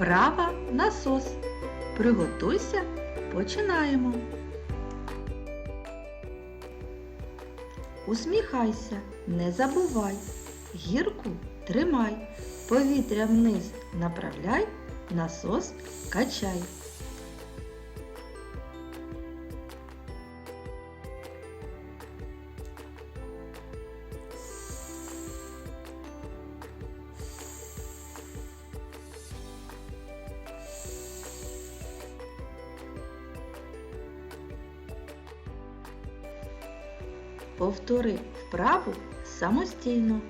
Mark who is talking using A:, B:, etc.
A: Вправа насос. Приготуйся, починаємо. Усміхайся, не забувай, гірку тримай, повітря вниз направляй, насос качай. Повтори вправу самостійно.